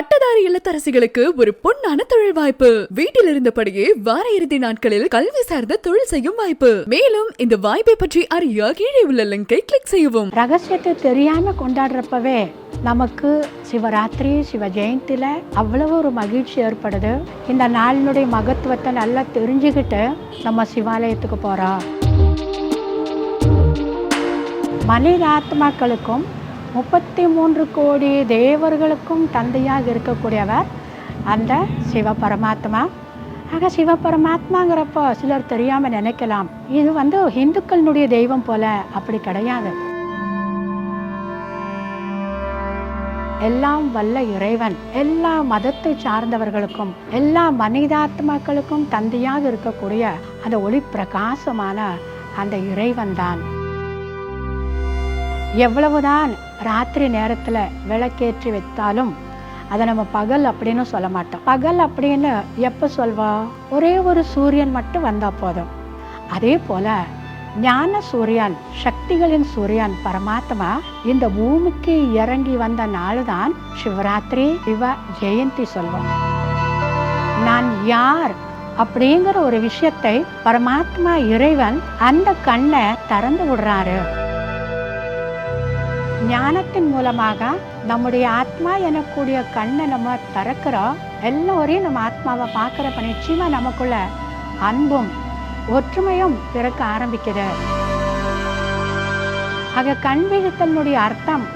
பட்டதாரி இல்லத்தரசிகளுக்கு ஒரு பொன்னான தொழில் வாய்ப்பு. வீட்டில் இருந்தபடியே வார இறுதி நாட்களில் கல்வி சார்ந்த தொழில் செய்யும் வாய்ப்பு. மேலும் இந்த வாய்ப்பை பற்றி அறிய கீழே உள்ள லிங்கை கிளிக் செய்யவும். ரகசியத்தை தெரியாம கொண்டாடுறப்பவே நமக்கு சிவராத்திரி சிவ ஜெயந்தியில அவ்வளவு ஒரு மகிழ்ச்சி ஏற்படுது. இந்த நாளினுடைய மகத்துவத்தை நல்லா தெரிஞ்சுக்கிட்டு நம்ம சிவாலயத்துக்கு போறோம். மனித ஆத்மாக்களுக்கும் முப்பத்தி மூன்று கோடி தேவர்களுக்கும் தந்தையாக இருக்கக்கூடியவர் அந்த சிவபரமாத்மா. ஆக சிவபரமாத்மாங்கிறப்போ சிலர் தெரியாமல் நினைக்கலாம். இது வந்து இந்துக்களினுடைய தெய்வம் போல அப்படி கிடையாது. எல்லாம் வல்ல இறைவன். எல்லா மதத்தை சார்ந்தவர்களுக்கும் எல்லா மனிதாத்மாக்களுக்கும் தந்தையாக இருக்கக்கூடிய அந்த ஒளி பிரகாசமான அந்த இறைவன் தான் எவ்வளவுதான் ராத்திரி நேரத்தில் விளக்கேற்றி வைத்தாலும் அதை நம்ம பகல் அப்படின்னு சொல்ல மாட்டோம். பகல் அப்படின்னு எப்போ சொல்வோம் ஒரே ஒரு சூரியன் மட்டும் வந்தால் போதும். அதே போல ஞான சூரியன் சக்திகளின் சூரியன் பரமாத்மா இந்த பூமிக்கு இறங்கி வந்த நாள் தான் சிவராத்திரி சிவ ஜெயந்தி சொல்வோம். நான் யார் அப்படிங்கிற ஒரு விஷயத்தை பரமாத்மா இறைவன் அந்த கண்ணை திறந்து விடுறாரு. ஞானத்தின் மூலமாக நம்முடைய ஆத்மா எனக்கூடிய கண்ணை நம்ம திறக்கிறோம். எல்லோரையும் நம்ம ஆத்மாவை பார்க்குறப்ப நிச்சயமா நமக்குள்ள அன்பும் ஒற்றுமையும் பிறக்க ஆரம்பிக்குது. ஆக கண் அர்த்தம்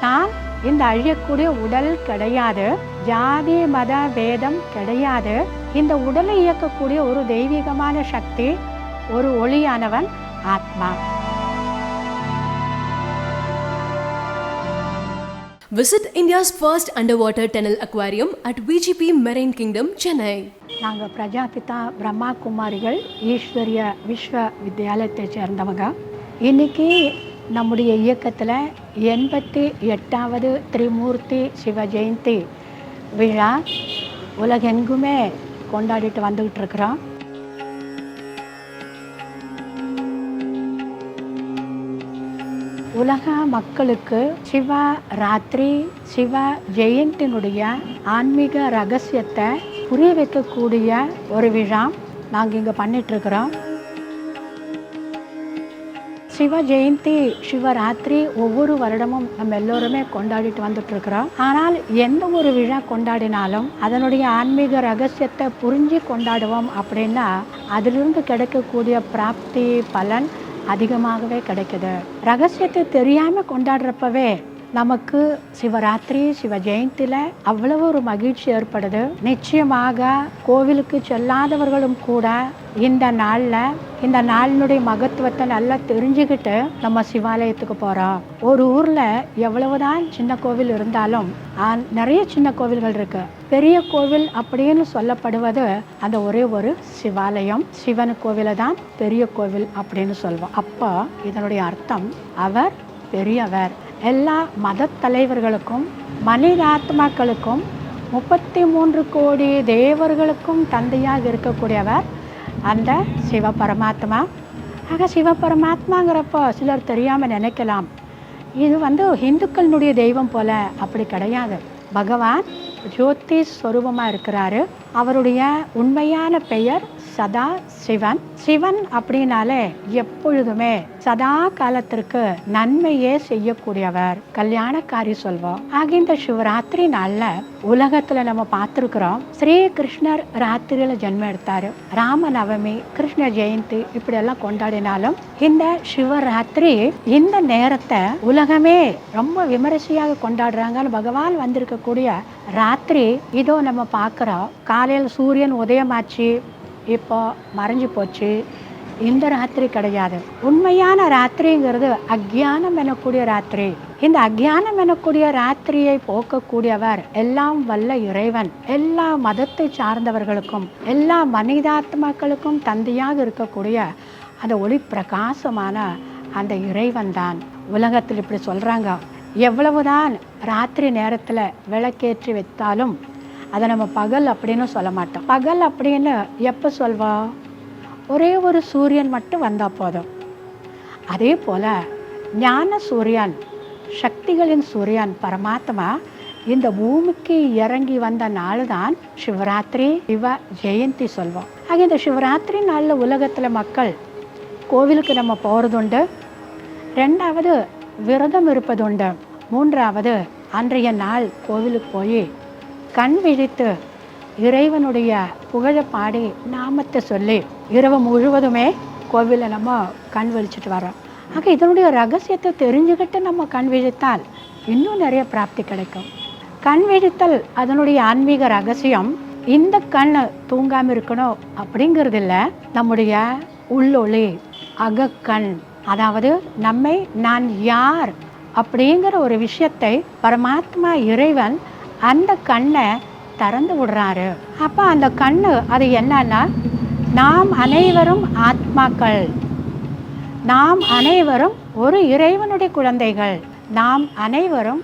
நாம் இந்த அழியக்கூடிய உடல் கிடையாது ஜாதி மத வேதம் கிடையாது. இந்த உடலை இயக்கக்கூடிய ஒரு தெய்வீகமான சக்தி ஒரு ஒளியானவன் ஆத்மா. Visit India's first under water tunnel aquarium at VGP marine kingdom Chennai நாங்கள் பிரஜாபிதா பிரம்மா குமாரிகள் ஈஸ்வரிய விஸ்வ வித்யாலயத்தை சேர்ந்தவங்க. இன்னைக்கு நம்முடைய இயக்கத்தில் எண்பத்தி எட்டாவது திரிமூர்த்தி சிவ ஜெயந்தி விழா உலகெங்குமே கொண்டாடிட்டு வந்துக்கிட்டு இருக்கிறோம். உலக மக்களுக்கு சிவ ராத்திரி சிவ ஜெயந்தினுடைய ஆன்மீக ரகசியத்தை புரிய வைக்கக்கூடிய ஒரு விழா நாங்கள் இங்கே பண்ணிட்டு இருக்கிறோம் சிவ ஜெயந்தி சிவராத்திரி ஒவ்வொரு வருடமும் நம்ம எல்லோருமே கொண்டாடிட்டு வந்துட்டு இருக்கிறோம் ஆனால் எந்த ஒரு விழா கொண்டாடினாலும் அதனுடைய ஆன்மீக ரகசியத்தை புரிஞ்சு கொண்டாடுவோம் அப்படின்னா அதிலிருந்து கிடைக்கக்கூடிய பிராப்தி பலன் அதிகமாகவே கிடைக்குது. ரகசியத்தை தெரியாமல் கொண்டாடுறப்பவே நமக்கு சிவராத்திரி சிவ ஜெயந்தியில அவ்வளவு ஒரு மகிழ்ச்சி ஏற்படுது. நிச்சயமாக கோவிலுக்கு செல்லாதவர்களும் கூட இந்த நாள்ல இந்த நாளினுடைய மகத்துவத்தை நல்லா தெரிஞ்சுக்கிட்டு நம்ம சிவாலயத்துக்கு போறோம். ஒரு ஊர்ல எவ்வளவுதான் சின்ன கோவில் இருந்தாலும் நிறைய சின்ன கோவில்கள் இருக்கு. பெரிய கோவில் அப்படின்னு சொல்லப்படுவது அந்த ஒரே ஒரு சிவாலயம். சிவன் கோவிலை தான் பெரிய கோவில் அப்படின்னு சொல்வோம். அப்போ இதனுடைய அர்த்தம் அவர் பெரியவர். எல்லா மத தலைவர்களுக்கும் மனிதாத்மாக்களுக்கும் முப்பத்தி மூன்று கோடி தேவர்களுக்கும் தந்தையாக இருக்கக்கூடியவர் அந்த சிவ பரமாத்மா ஆக சிவ பரமாத்மாங்கிறப்போ சிலர் தெரியாமல் நினைக்கலாம். இது வந்து இந்துக்களினுடைய தெய்வம் போல அப்படி கிடையாது. பகவான் ஜோதி ஸ்வரூபமாக இருக்கிறாரு. அவருடைய உண்மையான பெயர் சதா சிவன். சிவன் அப்படின்னாலே எப்பொழுதுமே சதா காலத்திற்கு நன்மையே செய்யக்கூடியவர். கல்யாணக்காரி சொல்வோம். ஆக இந்த சிவராத்திரி நாள்ல உலகத்துல நம்ம பார்த்துருக்குறோம். ஸ்ரீ கிருஷ்ணர் ராத்திரியில ஜென்மம் எடுத்தாரு. ராம நவமி கிருஷ்ண ஜெயந்தி இப்படி எல்லாம் கொண்டாடினாலும் இந்த சிவராத்திரி இந்த நேரத்தை உலகமே ரொம்ப விமரிசையாக கொண்டாடுறாங்கன்னு பகவான் வந்திருக்கக்கூடிய ராத்திரி இதோ நம்ம பார்க்குறோம் காலையில் சூரியன் உதயமாச்சு இப்போ மறைஞ்சு போச்சு. இந்த ராத்திரி கிடையாது. உண்மையான ராத்திரிங்கிறது அக்ஞானம் எனக்கூடிய ராத்திரி. இந்த அக்ஞானம் எனக்கூடிய ராத்திரியை போக்கக்கூடியவர் எல்லாம் வல்ல இறைவன். எல்லா மதத்தை சார்ந்தவர்களுக்கும் எல்லா மனிதாத்மாக்களுக்கும் தந்தையாக இருக்கக்கூடிய அந்த ஒளி பிரகாசமான அந்த இறைவன் தான் உலகத்தில் இப்படி சொல்கிறாங்க எவ்வளவுதான் ராத்திரி நேரத்தில் விளக்கேற்றி வைத்தாலும் அதை நம்ம பகல் அப்படின்னு சொல்ல மாட்டோம். பகல் அப்படின்னு எப்போ சொல்வோம் ஒரே ஒரு சூரியன் மட்டும் வந்தால் போதும். அதே போல் ஞான சூரியன் சக்திகளின் சூரியன் பரமாத்மா இந்த பூமிக்கு இறங்கி வந்த நாள் தான் சிவராத்திரி சிவ ஜெயந்தி சொல்வோம். ஆக இந்த சிவராத்திரி நாளில் உலகத்தில் மக்கள் கோவிலுக்கு நம்ம போகிறதுண்டு ரெண்டாவது விரதம் இருப்பதுண்டு. மூன்றாவது அன்றைய நாள் கோவிலுக்கு போய் கண் விழித்து இறைவனுடைய புகழ பாடி நாமத்தை சொல்லி இரவு முழுவதுமே கோவிலில் நம்ம கண் விழிச்சிட்டு வரோம். ஆக இதனுடைய ரகசியத்தை தெரிஞ்சுக்கிட்டு நம்ம கண் விழித்தால் இன்னும் நிறைய பிராப்தி கிடைக்கும். கண் விழித்தல் அதனுடைய ஆன்மீக ரகசியம் இந்த கண் தூங்காமல் இருக்கணும் அப்படிங்கிறது இல்லை நம்முடைய உள்ளொளி அகக்கண் அதாவது நம்மை நான் யார் அப்படிங்கிற ஒரு விஷயத்தை பரமாத்மா இறைவன் அந்த கண்ணை திறந்து விடுறாரு. அப்போ அந்த கண்ணு அது என்னன்னா நாம் அனைவரும் ஆத்மாக்கள். நாம் அனைவரும் ஒரு இறைவனுடைய குழந்தைகள். நாம் அனைவரும்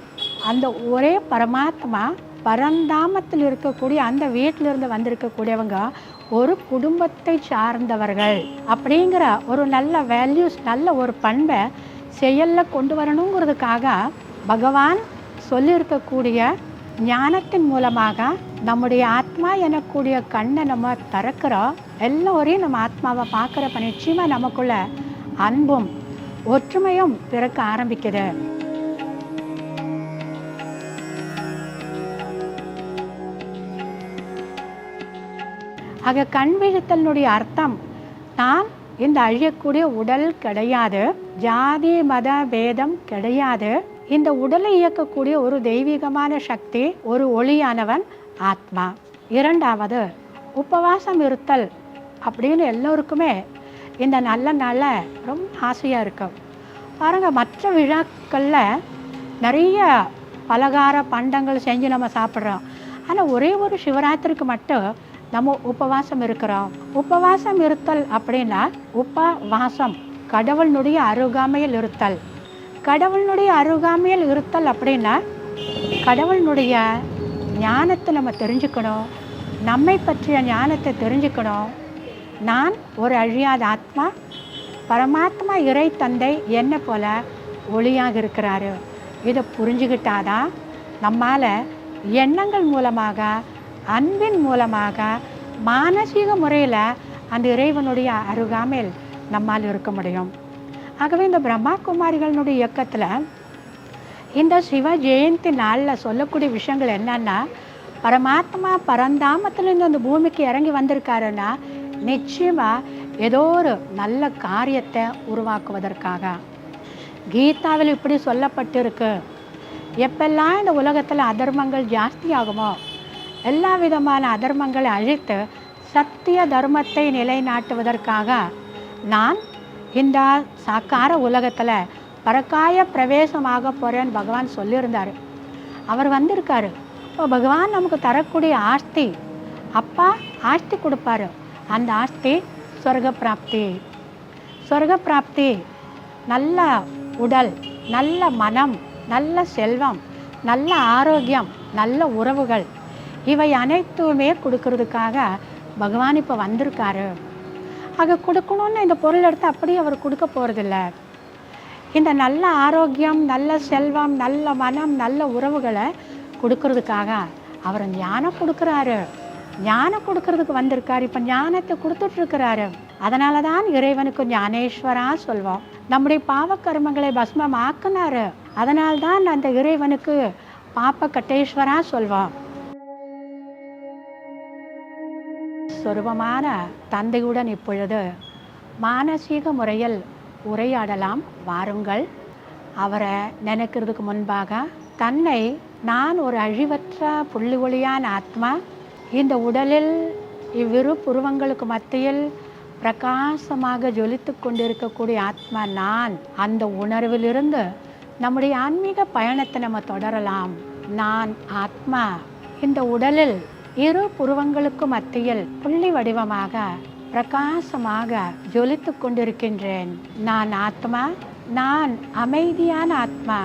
அந்த ஒரே பரமாத்மா பரந்தாமத்தில் இருக்கக்கூடிய அந்த வீட்டிலிருந்து வந்திருக்கக்கூடியவங்க ஒரு குடும்பத்தை சார்ந்தவர்கள் அப்படிங்கிற ஒரு நல்ல வேல்யூஸ் நல்ல ஒரு பண்பை செயலில் கொண்டு வரணுங்கிறதுக்காக பகவான் சொல்லியிருக்கக்கூடிய ஞானத்தின் மூலமாக நம்முடைய ஆத்மா எனக்கூடிய கண்ணை நம்ம திறக்கிறோம். எல்லோரையும் நம்ம ஆத்மாவை பார்க்குறப்ப நிச்சயமாக நமக்குள்ள அன்பும் ஒற்றுமையும் பிறக்க ஆரம்பிக்குது. ஆக கண் விழித்தலினுடைய அர்த்தம் நான் இந்த அழியக்கூடிய உடல் கிடையாது ஜாதி மத பேதம் கிடையாது. இந்த உடலை இயக்கக்கூடிய ஒரு தெய்வீகமான சக்தி ஒரு ஒளியானவன் ஆத்மா. இரண்டாவது உபவாசம் இருத்தல் அப்படின்னு எல்லோருக்குமே இந்த நல்ல நாளில் ரொம்ப ஆசையாக இருக்கும் பாருங்கள் மற்ற விழாக்களில் நிறைய பலகார பண்டங்கள் செஞ்சு நம்ம சாப்பிட்றோம். ஆனால் ஒரே ஒரு சிவராத்திரிக்கு மட்டும் நம்ம உபவாசம் இருக்கிறோம். உபவாசம் இருத்தல் அப்படின்னா உபவாசம் கடவுளினுடைய அருகாமையில் இருத்தல். கடவுளினுடைய அருகாமையில் இருத்தல் அப்படின்னா கடவுளினுடைய ஞானத்தை நம்ம தெரிஞ்சுக்கணும். நம்மை பற்றிய ஞானத்தை தெரிஞ்சுக்கணும். நான் ஒரு அழியாத ஆத்மா பரமாத்மா இறை தந்தை என்ன போல ஒளியாக இருக்கிறாரு. இதை புரிஞ்சுக்கிட்டாதான் நம்மால் எண்ணங்கள் மூலமாக அன்பின் மூலமாக மானசீக முறையில் அந்த இறைவனுடைய அருகாமையில் நம்மால் இருக்க முடியும். ஆகவே இந்த பிரம்மா குமாரிகளினுடைய இயக்கத்தில் இந்த சிவ ஜெயந்தி நாளில் சொல்லக்கூடிய விஷயங்கள் என்னன்னா பரமாத்மா பரந்தாமத்துலேருந்து அந்த பூமிக்கு இறங்கி வந்திருக்காருன்னா நிச்சயமாக ஏதோ ஒரு நல்ல காரியத்தை உருவாக்குவதற்காக. கீதாவில் இப்படி சொல்லப்பட்டிருக்கு. எப்பெல்லாம் இந்த உலகத்தில் அதர்மங்கள் ஜாஸ்தி ஆகுமோ எல்லா விதமான அதர்மங்களை அழித்து சத்திய தர்மத்தை நிலைநாட்டுவதற்காக நான் இந்த சாக்கார உலகத்தில் பரக்காய பிரவேசமாக போகிறேன்னு பகவான் சொல்லியிருந்தார். அவர் வந்திருக்காரு. இப்போ பகவான் நமக்கு தரக்கூடிய ஆஸ்தி அப்பா ஆஸ்தி கொடுப்பாரு. அந்த ஆஸ்தி சொர்க்க பிராப்தி சொர்க்க பிராப்தி நல்ல உடல் நல்ல மனம் நல்ல செல்வம் நல்ல ஆரோக்கியம் நல்ல உறவுகள் இவை அனைத்துமே கொடுக்கறதுக்காக பகவான் இப்போ வந்திருக்காரு. ஆக கொடுக்கணும்னு இந்த பொருள் எடுத்து அப்படியே அவர் கொடுக்க போகிறதில்ல இந்த நல்ல ஆரோக்கியம் நல்ல செல்வம் நல்ல மனம் நல்ல உறவுகளை கொடுக்கறதுக்காக அவர் ஞானம் கொடுக்குறாரு. ஞானம் கொடுக்கறதுக்கு வந்திருக்காரு. இப்போ ஞானத்தை கொடுத்துட்ருக்கிறாரு. அதனால தான் இறைவனுக்கு ஞானேஸ்வரா சொல்வோம். நம்முடைய பாவக்கர்மங்களை பஸ்மம் ஆக்குனாரு அதனால்தான் அந்த இறைவனுக்கு பாப்ப கட்டேஸ்வரா சொல்வோம். சொருபமான தந்தையுடன் இப்பொழுது மானசீக முறையில் உரையாடலாம். வாருங்கள். அவரை நினைக்கிறதுக்கு முன்பாக தன்னை நான் ஒரு அழிவற்ற புள்ளி ஒளியான ஆத்மா இந்த உடலில் இவ்விரு புருவங்களுக்கு மத்தியில் பிரகாசமாக ஜொலித்து கொண்டிருக்கக்கூடிய ஆத்மா நான் அந்த உணர்விலிருந்து நம்முடைய ஆன்மீக பயணத்தை நம்ம தொடரலாம். நான் ஆத்மா இந்த உடலில் இரு புருவங்களுக்கு மத்தியில் புள்ளி வடிவமாக பிரகாசமாக ஜொலித்து கொண்டிருக்கின்றேன். நான் ஆத்மா நான் அமைதியான ஆத்மா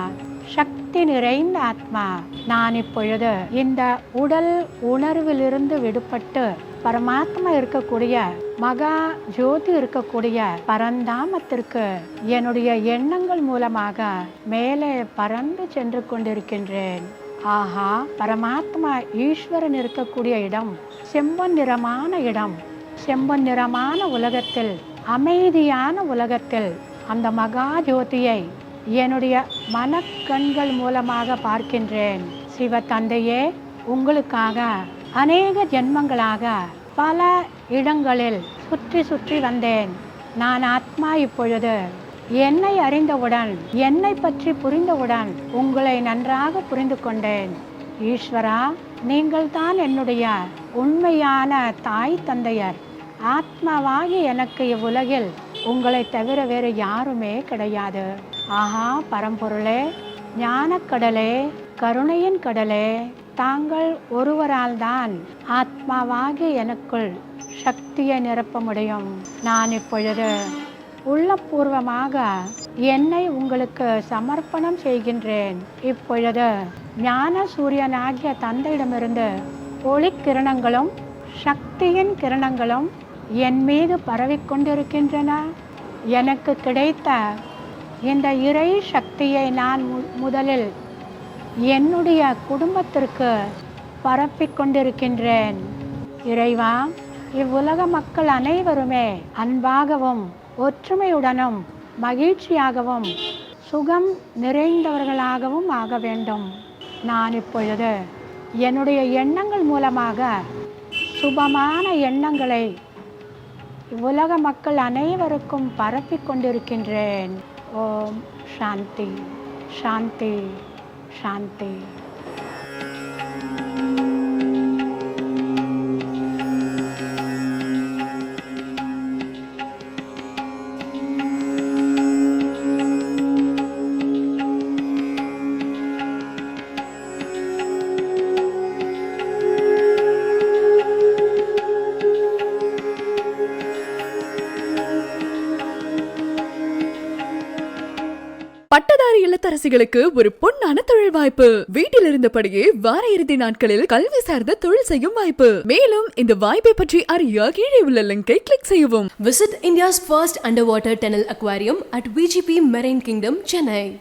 சக்தி நிறைந்த ஆத்மா. நான் இப்பொழுது இந்த உடல் உணர்விலிருந்து விடுபட்டு பரமாத்மா இருக்கக்கூடிய மகா ஜோதி இருக்கக்கூடிய பரந்தாமத்திற்கு என்னுடைய எண்ணங்கள் மூலமாக மேலே பறந்து சென்று கொண்டிருக்கின்றேன். ஆஹா பரமாத்மா ஈஸ்வரன் இருக்கக்கூடிய இடம் செம்பன் நிறமான இடம். செம்பன் நிறமான உலகத்தில் அமைதியான உலகத்தில் அந்த மகா ஜோதியை என்னுடைய மனக்கண்கள் மூலமாக பார்க்கின்றேன். சிவ தந்தையே உங்களுக்காக அநேக ஜென்மங்களாக பல இடங்களில் சுற்றி சுற்றி வந்தேன். நான் ஆத்மா இப்பொழுது என்னை அறிந்தவுடன் என்னை பற்றி புரிந்தவுடன் உங்களை நன்றாக புரிந்து கொண்டேன். ஈஸ்வரா நீங்கள் தான் என்னுடைய உண்மையான தாய் தந்தையர். ஆத்மாவாகி எனக்கு இவ்வுலகில் உங்களை தவிர வேறு யாருமே கிடையாது. ஆஹா பரம்பொருளே ஞானக்கடலே கருணையின் கடலே தாங்கள் ஒருவரால் தான் ஆத்மாவாகி எனக்குள் சக்தியை நிரப்ப முடியும். நான் இப்பொழுது உள்ளபூர்வமாக என்னை உங்களுக்கு சமர்ப்பணம் செய்கின்றேன். இப்பொழுது ஞான சூரியனாகிய தந்தையிடமிருந்து ஒளி கிரணங்களும் சக்தியின் கிரணங்களும் என் மீது பரவிக்கொண்டிருக்கின்றன எனக்கு கிடைத்த இந்த இறை சக்தியை நான் மு- முதலில் என்னுடைய குடும்பத்திற்கு பரப்பிக் கொண்டிருக்கின்றேன். இறைவா இவ்வுலக மக்கள் அனைவருமே அன்பாகவும் ஒற்றுமையுடனும் மகிழ்ச்சியாகவும் சுகம் நிறைந்தவர்களாகவும் ஆக வேண்டும். நான் இப்பொழுது என்னுடைய எண்ணங்கள் மூலமாக சுபமான எண்ணங்களை உலக மக்கள் அனைவருக்கும் பரப்பிக் கொண்டிருக்கின்றேன். ஓம் சாந்தி சாந்தி சாந்தி. பட்டதாரி ஒரு பொன்னான தொழில் வாய்ப்பு. வீட்டில் இருந்தபடியே வார இறுதி நாட்களில் கல்வி சார்ந்த தொழில் செய்யும் வாய்ப்பு. மேலும் இந்த வாய்ப்பை பற்றி அறிய கீழே உள்ள லிங்கை கிளிக் செய்யவும். Visit India's first under water tunnel aquarium at VGP marine kingdom Chennai